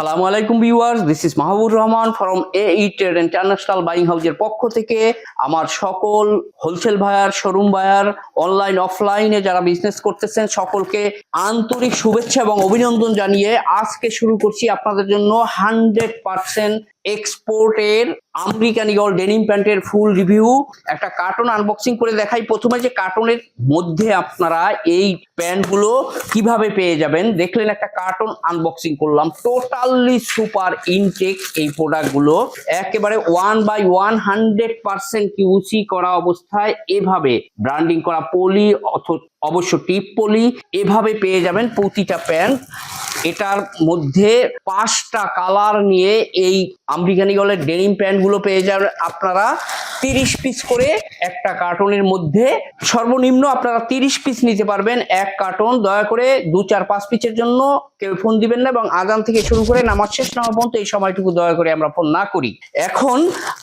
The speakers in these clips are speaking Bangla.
আসসালামু আলাইকুম viewers this is Mahbub Rahman from A E trade international buying হাউজের পক্ষ থেকে আমার সকল wholesale buyer showroom buyer online অফলাইনে যারা বিজনেস করতেছেন সকলকে আন্তরিক শুভেচ্ছা এবং অভিনন্দন জানিয়ে আজকে শুরু করছি আপনাদের জন্য হান্ড্রেড পার্সেন্ট এক্সপোর্টের আমেরিকান ইগল ডেনিম প্যান্টের ফুল রিভিউ একটা কার্টন আনবক্সিং করে দেখাই। প্রথমে যে কার্টনের মধ্যে আপনারা এই প্যান্টগুলো কীভাবে পেয়ে যাবেন, দেখলেন একটা কার্টন আনবক্সিং করলাম। টোটালি সুপার ইনটেক এই প্রোডাক্টগুলো একেবারে one by one hundred percent QC করা অবস্থায়। এভাবে ব্র্যান্ডিং করা পলি অথ অবশ্য টিপ পলি এভাবে পেয়ে যাবেন প্রতিটা প্যান্ট। এটার মধ্যে পাঁচটা কালার নিয়ে এই আমেরিকান গলের ডেনিম প্যান্টগুলো পেয়ে যাবেন আপনারা। তিরিশ পিস করে একটা কার্টনের মধ্যে সর্বনিম্ন আপনারা তিরিশ পিস নিতে পারবেন এক কার্টন। দয়া করে দু চার পাঁচ পিসের জন্য কেউ ফোন দিবেন না এবং আজান থেকে শুরু করে নামাজ শেষ নামা পর্যন্ত এই সময়টুকু দয়া করে আমরা ফোন না করি। এখন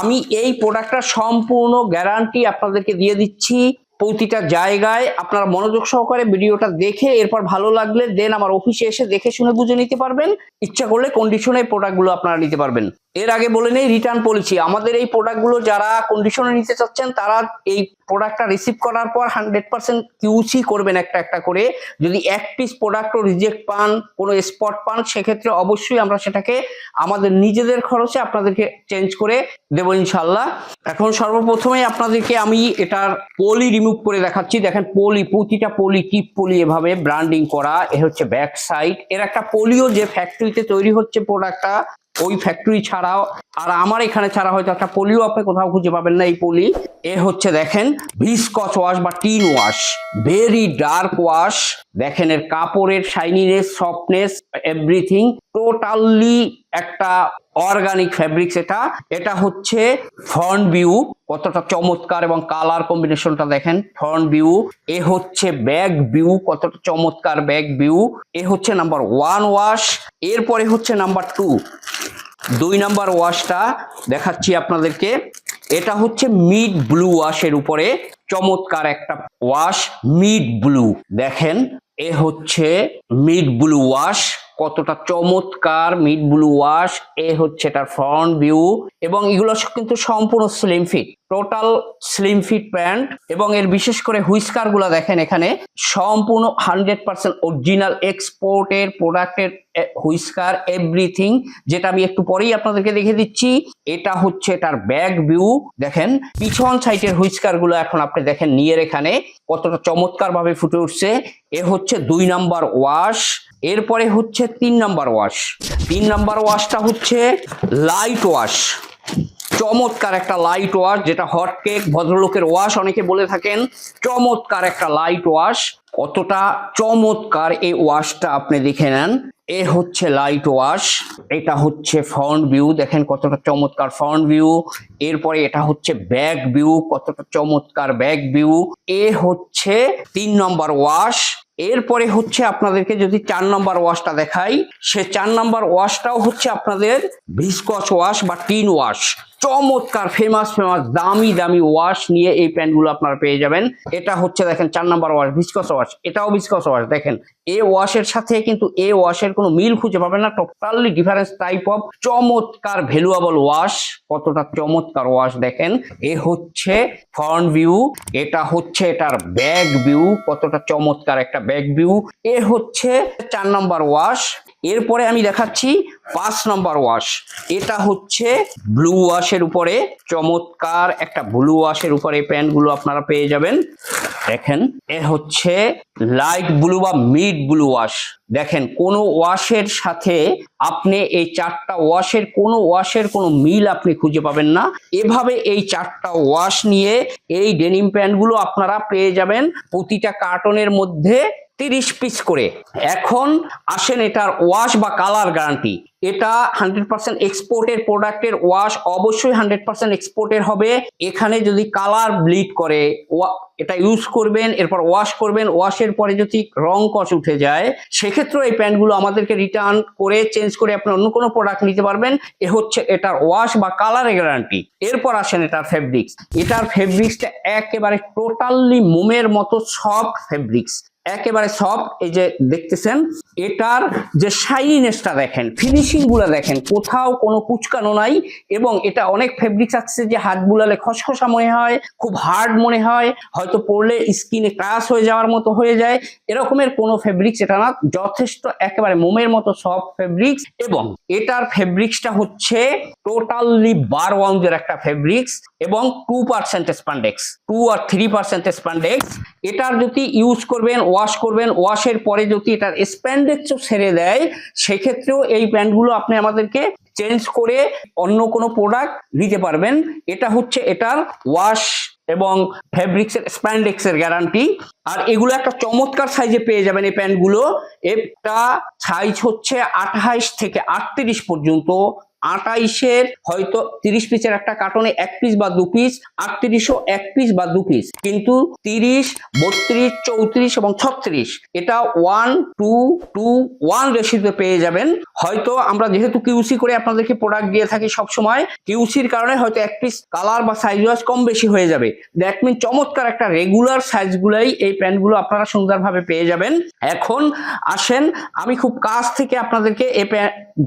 আমি এই প্রোডাক্টটা সম্পূর্ণ গ্যারান্টি আপনাদেরকে দিয়ে দিচ্ছি। প্রতিটা জায়গায় আপনারা মনোযোগ সহকারে ভিডিওটা দেখে, এরপর ভালো লাগলে দেন আমার অফিসে এসে দেখে শুনে বুঝে নিতে পারবেন। ইচ্ছা করলে কন্ডিশনে প্রোডাক্টগুলো আপনারা নিতে পারবেন। এর আগে বলে নেই রিটার্ন পলিসি আমাদের এই প্রোডাক্টগুলো যারা কন্ডিশনে নিতে চাচ্ছেন, তারা এই প্রোডাক্টটা রিসিভ করার পর হান্ড্রেড পার্সেন্ট কিউসি করবেন একটা একটা করে। যদি এক পিস প্রোডাক্টও রিজেক্ট পান, কোনো স্পট পান, সেক্ষেত্রে অবশ্যই আমরা সেটাকে আমাদের নিজেদের খরচে আপনাদেরকে চেঞ্জ করে দেবো ইনশাল্লাহ এখন সর্বপ্রথমে আপনাদেরকে আমি এটার পলি রিমুভ করে দেখাচ্ছি। দেখেন পলি প্রতিটা পলি টিপ পলি এভাবে ব্র্যান্ডিং করা। এ হচ্ছে ব্যাক সাইড এর একটা পলিও যে ফ্যাক্টরিতে তৈরি হচ্ছে প্রোডাক্টটা ওই ফ্যাক্টরি ছাড়াও, আর আমার এখানে ছাড়া হয়তো একটা পলিও আপনি কোথাও খুঁজে পাবেন না এই পলি এ হচ্ছে দেখেন ভিসকচ ওয়াশ বা tin wash very dark wash দেখেন এর কাপড়ের শাইনিনেস, সফটনেস এভরিথিং টোটালি একটা অর্গানিক ফ্যাব্রিক্স এটা। এটা হচ্ছে ফ্রন্ট ভিউ কতটা চমৎকার এবং কালার কম্বিনেশনটা দেখেন ফ্রন্ট ভিউ এ হচ্ছে ব্যাক ভিউ কতটা চমৎকার ব্যাক ভিউ এ হচ্ছে নাম্বার ওয়ান ওয়াশ এরপরে হচ্ছে নাম্বার টু দুই নাম্বার ওয়াশটা দেখাচ্ছি আপনাদেরকে। এটা হচ্ছে মিড ব্লু ওয়াশের উপরে, চমৎকার একটা ওয়াশ মিড ব্লু দেখেন এ হচ্ছে মিড ব্লু ওয়াশ কতটা চমৎকার মিড ব্লু ওয়াশ এ হচ্ছে এটার ফ্রন্ট ভিউ এবং এগুলো কিন্তু সম্পূর্ণ slim fit total slim fit pant এবং এর বিশেষ করে হুইস্কারগুলা দেখেন এখানে, সম্পূর্ণ হান্ড্রেড পার্সেন্ট অরিজিনাল এক্সপোর্টের প্রোডাক্টের হুইস্কার এভরিথিং যেটা আমি একটু পরেই আপনাদেরকে দেখে দিচ্ছি, এটা হচ্ছে এটার ব্যাক ভিউ দেখেন, পিছন সাইডের হুইস্কারগুলো এখন আপনি দেখেন, নিয়ের এখানে কতটা চমৎকার ভাবে ফুটে উঠছে, এ হচ্ছে দুই নাম্বার ওয়াশ এরপরে হচ্ছে তিন নাম্বার ওয়াশ তিন নাম্বার ওয়াশটা হচ্ছে লাইট ওয়াশ চমৎকার একটা লাইট ওয়াশ যেটা হট কেক ভদ্রলোকের ওয়াশ অনেকে বলে থাকেন। চমৎকার একটা লাইট ওয়াশ কতটা চমৎকার এই ওয়াশটা আপনি দেখে নেন। এ হচ্ছে লাইট ওয়াশ এটা হচ্ছে ফ্রন্ট ভিউ দেখেন কতটা চমৎকার ফ্রন্ট ভিউ এরপরে এটা হচ্ছে ব্যাক ভিউ কতটা চমৎকার ব্যাক ভিউ এ হচ্ছে তিন নম্বর ওয়াশ এরপরে হচ্ছে আপনাদেরকে যদি চার নাম্বার ওয়াশটা দেখাই, সে চার নাম্বার ওয়াশটাও হচ্ছে আপনাদের ভিসকস ওয়াশ বা টিন ওয়াশ চমৎকার ফেমাস ফেমাস দামি দামি ওয়াশ নিয়ে এই প্যান্টগুলো আপনারা পেয়ে যাবেন। এটা হচ্ছে দেখেন চার নাম্বার ওয়াশ ভিসকস ওয়াশ এটাও ভিসকস ওয়াশ দেখেন। এ ওয়াশের সাথে কিন্তু এ ওয়াশের কোনো মিল খুঁজে পাবেন না টোটালি ডিফারেন্স টাইপ অফ চমৎকার ভ্যালুয়েবল ওয়াশ কতটা চমৎকার ওয়াশ দেখেন। এ হচ্ছে ফ্রন্ট ভিউ এটা হচ্ছে এটার ব্যাক ভিউ কতটা চমৎকার একটা ব্যাক ভিউ এ হচ্ছে চার নাম্বার ওয়াশ এরপরে আমি দেখাচ্ছি পাঁচ নম্বর ওয়াশ এটা হচ্ছে ব্লু ওয়াশের উপরে, চমৎকার একটা ব্লু ওয়াশের উপরে প্যান্টগুলো আপনারা পেয়ে যাবেন। দেখেন, এ হচ্ছে লাইট ব্লু বা মিড ব্লু ওয়াশ দেখেন, কোনো ওয়াশের সাথে আপনি এই চারটা ওয়াশের কোনো ওয়াশের কোনো মিল আপনি খুঁজে পাবেন না। এভাবে এই চারটা ওয়াশ নিয়ে এই ডেনিম প্যান্টগুলো আপনারা পেয়ে যাবেন। প্রতিটা কার্টনের মধ্যে তিরিশ পিস করে। এখন আসেন এটার ওয়াশ বা কালার গ্যারান্টি এটা হান্ড্রেড পার্সেন্ট এক্সপোর্টের প্রোডাক্টের ওয়াশ অবশ্যই হান্ড্রেড পার্সেন্ট এক্সপোর্টের হবে। এখানে যদি কালার ব্লিড করে এটা ইউজ করবেন, এরপর ওয়াশ করবেন ওয়াশের পরে যদি রং কষ উঠে যায় সেক্ষেত্রে এই প্যান্টগুলো আমাদেরকে রিটার্ন করে চেঞ্জ করে আপনি অন্য কোনো প্রোডাক্ট নিতে পারবেন। এ হচ্ছে এটার ওয়াশ বা কালারের গ্যারান্টি এরপর আসেন এটার ফেব্রিক্স এটার ফেব্রিক্সটা একেবারে টোটালি মোমের মতো সফট ফেব্রিক্স একেবারে সব এই যে দেখতেছেন, এটার যে শাইনিনেসটা দেখেন ফিনিশিংগুলো দেখেন, কোথাও কোনো কুচকানো নাই এবং এটা অনেক ফেব্রিক্স আছে যে হাত বুলালে খসখসা মনে হয়, খুব হার্ড মনে হয়, হয়তো পড়লে স্কিনে ক্রাশ হয়ে যাওয়ার মতো হয়ে যায়, এরকমের কোনো ফেব্রিক্স এটা না, যথেষ্ট একেবারে মোমের মতো সব ফেব্রিক্স এবং এটার ফেব্রিক্সটা হচ্ছে টোটালি বার ওয়াউন্ডের একটা ফেব্রিক্স এবং টু পার্সেন্ট স্পান্ডেক্স টু আর থ্রি পার্সেন্ট স্পান্ডেক্স এটার যদি ইউজ করবেন ওয়াশ করবেন ওয়াশের পরে যদি এটার স্প্যান্ডেক্সও ছেড়ে দেয়, সেক্ষেত্রেও এই প্যান্টগুলো আপনি আমাদেরকে চেঞ্জ করে অন্য কোনো প্রোডাক্ট দিতে পারবেন। এটা হচ্ছে এটার ওয়াশ এবং ফেব্রিক্সের স্প্যান্ডেক্সের গ্যারান্টি আর এগুলো একটা চমৎকার সাইজে পেয়ে যাবেন এই প্যান্টগুলো একটা সাইজ হচ্ছে আঠাইশ থেকে আটত্রিশ পর্যন্ত। আটাইশের হয়তো তিরিশ পিসের একটা কার্টনে এক পিস বা দু পিস আটত্রিশও এক পিস বা দু পিস কিন্তু তিরিশ, বত্রিশ, চৌত্রিশ এবং ছত্রিশ, এটা ওয়ান টু টু ওয়ান রেশিওতে পেয়ে যাবেন। হয়তো আমরা যেহেতু কিউসি করে আপনাদেরকে প্রোডাক্ট দিয়ে থাকি সব সময় কিউসির কারণে হয়তো এক পিস কালার বা সাইজ ওয়াইজ কম বেশি হয়ে যাবে। দ্যাট মিন চমৎকার একটা রেগুলার সাইজগুলাই এই প্যান্টগুলো আপনারা সুন্দরভাবে পেয়ে যাবেন। এখন আসেন, আমি খুব কাছ থেকে আপনাদেরকে এই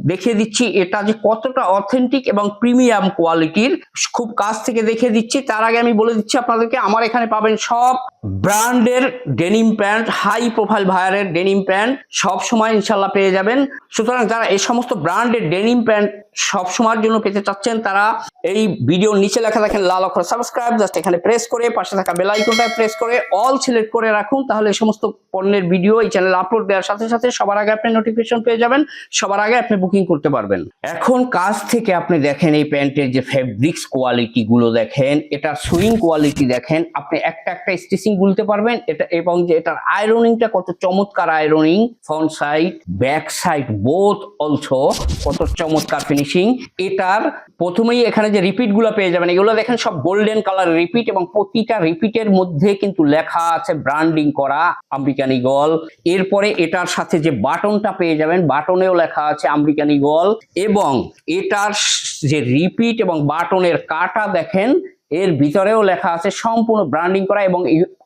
দেখিয়ে দিচ্ছি, এটা যে কতটা অথেন্টিক এবং প্রিমিয়াম কোয়ালিটির খুব কাছ থেকে দেখে দিচ্ছি। তার আগে আমি বলে দিচ্ছি আপনাদেরকে, আমার এখানে পাবেন সব ব্র্যান্ডের ডেনিম প্যান্ট, হাই প্রোফাইল ভায়ারের ডেনিম প্যান্ট সব সময় ইনশাল্লাহ পেয়ে যাবেন। সুতরাং যারা এই সমস্ত ব্র্যান্ডের ডেনিম প্যান্ট সব সময়ের জন্য পেতে চাচ্ছেন, তারা এই ভিডিওর নিচে লেখা দেখেন লাল অক্ষর সাবস্ক্রাইব, জাস্ট এখানে প্রেস করে, পাশে থাকা বেল আইকনটায় প্রেস করে অল সিলেক্ট করে রাখুন, তাহলে এই সমস্ত পণ্যের ভিডিও এই চ্যানেলে আপলোড দেওয়ার সাথে সাথে সবার আগে আপনি নোটিফিকেশন পেয়ে যাবেন, সবার আগে আপনি বুকিং করতে পারবেন। এখন কাজ থেকে আপনি দেখেন এই প্যান্টের যে ফেব্রিক্স কোয়ালিটি গুলো দেখেন, এটার সুইং কোয়ালিটি দেখেন, আপনি একটা একটা স্টিচিং গুলতে পারবেন। এটা এবং যে এটার আয়রনিংটা কত চমৎকার ironing front side back side both also কত চমৎকার ফিনিশিং এটার প্রথমেই এখানে যে রিপিটগুলো পেয়ে যাবেন, এগুলো দেখেন সব গোল্ডেন কালার রিপিট এবং প্রতিটা রিপিটের মধ্যে কিন্তু লেখা আছে ব্র্যান্ডিং করা আমেরিকান ইগল এরপরে এটার সাথে যে বাটনটা পেয়ে যাবেন, বাটনেও লেখা আছে আমেরিকান ইগল এবং এটার যে রিপিট এবং বাটনের কাটা দেখেন, এর ভিতরেও লেখা আছে সম্পূর্ণ ব্র্যান্ডিং করা এবং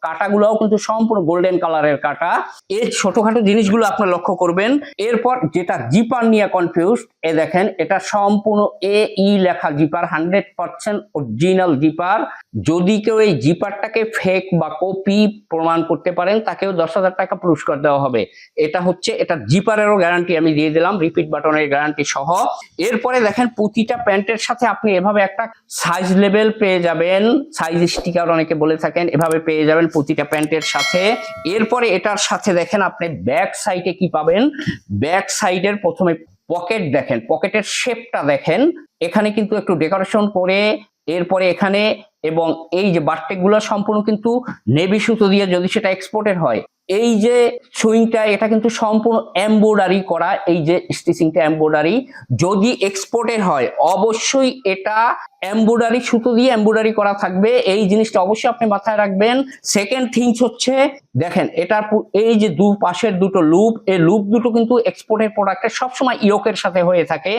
কাটাগুলোও কিন্তু সম্পূর্ণ গোল্ডেন কালারের কাটা। এর ছোটখাটো জিনিসগুলো আপনি লক্ষ্য করবেন। এরপর যেটা জিপার নিয়ে কনফিউজ এ দেখেন, এটা সম্পূর্ণ এ ই লেখা zipper hundred percent original zipper যদি কেউ এই জিপারটাকে ফেক বা কপি প্রমাণ করতে পারেন, তাকেও দশ হাজার টাকা পুরস্কার দেওয়া হবে। এটা হচ্ছে, এটা জিপারেরও গ্যারান্টি আমি দিয়ে দিলাম রিপিট বাটনের গ্যারান্টি সহ। এরপরে দেখেন, প্রতিটা প্যান্টের সাথে আপনি এভাবে একটা সাইজ লেভেল পেয়ে যাবেন। সাইজ স্টিকার অনেকে বলে থাকেন, এভাবে পেয়ে যাবেন। প্রতিটা প্যান্টের সাথে। এরপরে এটার সাথে দেখেন আপনি ব্যাক সাইডে কি পাবেন? ব্যাক সাইডের প্রথমে পকেট দেখেন, পকেটের শেপটা দেখেন। এখানে কিন্তু একটু ডেকোরেশন করে এরপরে এখানে এবং এই যে বার্টেকগুলো সম্পূর্ণ কিন্তু নেভি সুতো দিয়ে যদি সেটা এক্সপোর্টের হয় এই যে সুইংটা, এটা কিন্তু সম্পূর্ণ এমব্রয়ডারি করা, এই যে স্টিচিংটা এমব্রয়ডারি যদি এক্সপোর্টের হয়, অবশ্যই এটা এমব্রয়ডারি সুতো দিয়ে এমব্রয়ডারি করা থাকবে। এই জিনিসটা অবশ্যই আপনি মাথায় রাখবেন। সেকেন্ড থিংস হচ্ছে, দেখেন, এটার এই যে দু পাশের দুটো লুপ এই লুপ দুটো কিন্তু এক্সপোর্টের প্রোডাক্টের সবসময় ইয়োকের সাথে হয়ে থাকে।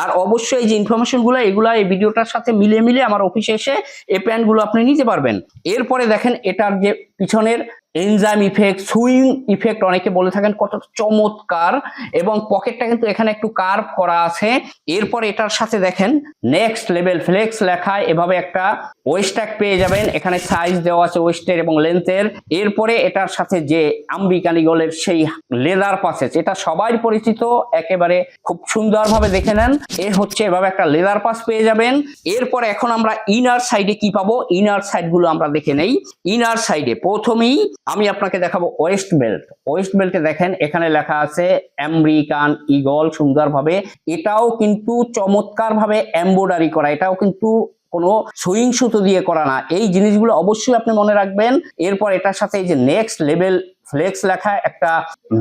আর অবশ্যই যে ইনফরমেশনগুলো এগুলা এই ভিডিওটার সাথে মিলিয়ে মিলিয়ে আমার অফিসে এসে এই প্যান্টগুলো আপনি নিতে পারবেন। এরপরে দেখেন, এটার যে পিছনের এনজাইম ইফেক্ট, সুইং ইফেক্ট অনেকে বলে থাকেন, কত চমৎকার। এবং পকেটটা কিন্তু এখানে একটু কার্ভ করা আছে। এরপর এটার সাথে দেখেন, নেক্সট লেভেল, ফ্লেক্স লেখা, এভাবে একটা ওয়েস্ট ট্যাগ পেয়ে যাবেন। এখানে সাইজ দেওয়া আছে ওয়েস্টের এবং লেন্থের এরপরে এটার সাথে যে আম্বিকান ইগলের সেই লেদার পাসেজ এটা সবাই পরিচিত, একেবারে খুব সুন্দরভাবে দেখে নেন। এর হচ্ছে এভাবে একটা লেদার পাস পেয়ে যাবেন। এরপরে এখন আমরা ইনার সাইডে কি পাবো? ইনার সাইডগুলো আমরা দেখে নেই। ইনার সাইডে প্রথমেই আমি আপনাকে দেখাবো ওয়েস্ট বেল্ট ওয়েস্ট বেল্টে দেখেন, এখানে লেখা আছে আমেরিকান ইগল সুন্দরভাবে। এটাও কিন্তু চমৎকার ভাবে এমব্রয়ডারি করা। এটাও কিন্তু কোনো সুইং সুতো দিয়ে করা না। এই জিনিসগুলো অবশ্যই আপনি মনে রাখবেন। এরপর এটার সাথে এই যে নেক্সট লেভেল ফ্লেক্স লেখা একটা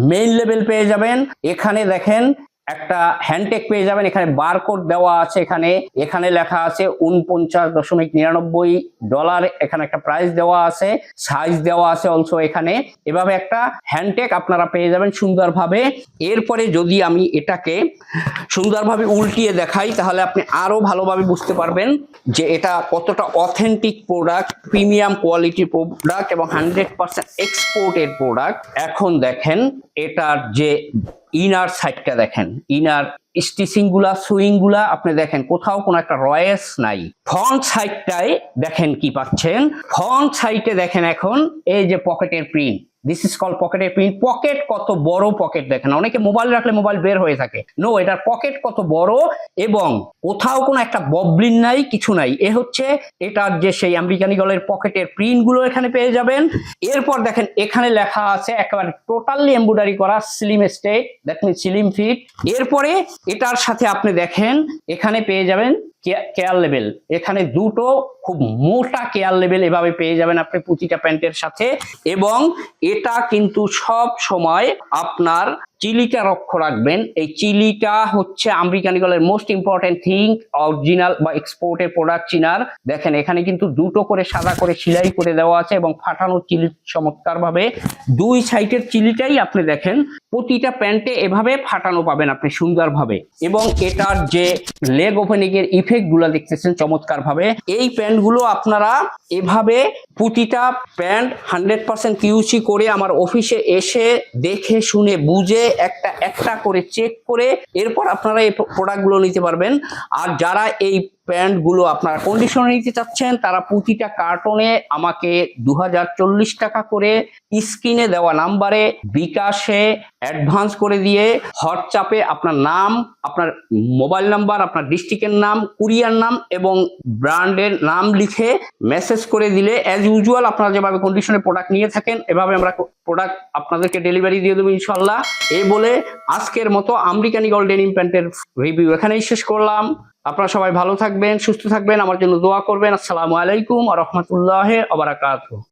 মেইন লেভেল পেয়ে যাবেন। এখানে দেখেন একটা হ্যান্ডটেক পেয়ে যাবেন, এখানে বারকোড দেওয়া আছে এখানে। এখানে লেখা আছে উনপঞ্চাশ দশমিক নিরানব্বই ডলার এখানে একটা প্রাইস দেওয়া আছে সাইজ দেওয়া আছে অলসো এখানে। এভাবে একটা হ্যান্ডটেক আপনারা পেয়ে যাবেন সুন্দরভাবে। এরপরে যদি আমি এটাকে সুন্দরভাবে উল্টিয়ে দেখাই, তাহলে আপনি আরও ভালোভাবে বুঝতে পারবেন যে এটা কতটা অথেন্টিক প্রোডাক্ট প্রিমিয়াম কোয়ালিটির প্রোডাক্ট এবং হান্ড্রেড পার্সেন্ট এক্সপোর্টের প্রোডাক্ট এখন দেখেন, এটার যে ইনার সাইডটা দেখেন। ইনার স্টিচিংগুলা সুইংগুলা আপনি দেখেন, কোথাও কোনো একটা রয়েস নাই। ফ্রন্ট সাইডটায় দেখেন কি পাচ্ছেন? ফ্রন্ট সাইডে দেখেন এখন, এই যে পকেটের প্রিন্ট দিস ইজ কল পকেটের প্রিন্ট পকেট কত বড় পকেট দেখেন। অনেকে মোবাইল রাখলে মোবাইল বের হয়ে থাকে। নো এটার পকেট কত বড় এবং কোথাও কোনো একটা ববলিন নাই, কিছু নাই। এ হচ্ছে এটার যে সেই আমেরিকান ইগলের পকেটের প্রিন্টগুলো এখানে পেয়ে যাবেন। এরপর দেখেন, এখানে লেখা আছে একেবারে টোটালি এমব্রয়ডারি করা slim state that mean slim fit এরপরে এটার সাথে আপনি দেখেন, এখানে পেয়ে যাবেন কেয়ার লেভেল এখানে দুটো খুব মোটা কেয়ার লেভেল এভাবে পেয়ে যাবেন আপনি প্রতিটা প্যান্টের সাথে এবং এটা কিন্তু সব সময় আপনার চিলিটা রক্ষ রাখবেন, এই চিলিটা হচ্ছে আমেরিকান ইগলের মোস্ট ইম্পর্টেন্ট থিং অরিজিনাল বা এক্সপোর্টের প্রোডাক্ট চিনার। দেখেন, এখানে কিন্তু দুটো করে সাদা করে সিলাই করে দেওয়া আছে এবং ফাটানো চিলি চমৎকার ভাবে দুই সাইডের চিলিটাই আপনি দেখেন, প্রতিটা প্যান্টে এভাবে ফাটানো পাবেন আপনি সুন্দরভাবে। এবং এটার যে লেগ ওপেনিং এর ইফেক্টগুলো দেখতেছেন চমৎকার ভাবে এই প্যান্টগুলো আপনারা এভাবে প্রতিটা প্যান্ট হান্ড্রেড পার্সেন্ট কিউসি করে আমার অফিসে এসে দেখে, শুনে, বুঝে একটা একটা করে চেক করে এরপর আপনারা এই প্রোডাক্টগুলো নিতে পারবেন। আর যারা এই প্যান্টগুলো আপনারা কন্ডিশনে নিতে চাচ্ছেন, তারা প্রতিটা কার্টনে আমাকে দু হাজার চল্লিশ টাকা করে স্ক্রিনে দেওয়া নাম্বারে বিকাশে অ্যাডভান্স করে দিয়ে হোয়াটসঅ্যাপে আপনার নাম, আপনার মোবাইল নাম্বার আপনার ডিস্ট্রিক্টের নাম কুরিয়ার নাম এবং ব্র্যান্ডের নাম লিখে মেসেজ করে দিলে অ্যাজ ইউজুয়াল আপনারা যেভাবে কন্ডিশনে প্রোডাক্ট নিয়ে থাকেন, এভাবে আমরা প্রোডাক্ট আপনাদেরকে ডেলিভারি দিয়ে দেবো ইনশাল্লাহ এই বলে আজকের মতো আমেরিকান গোল্ডেন ইম্প্যান্টের রিভিউ এখানেই শেষ করলাম। আপনারা সবাই ভালো থাকবেন, সুস্থ থাকবেন, আমার জন্য দোয়া করবেন। আসসালামু আলাইকুম আ রহমতুল্লাহ আবরাকাত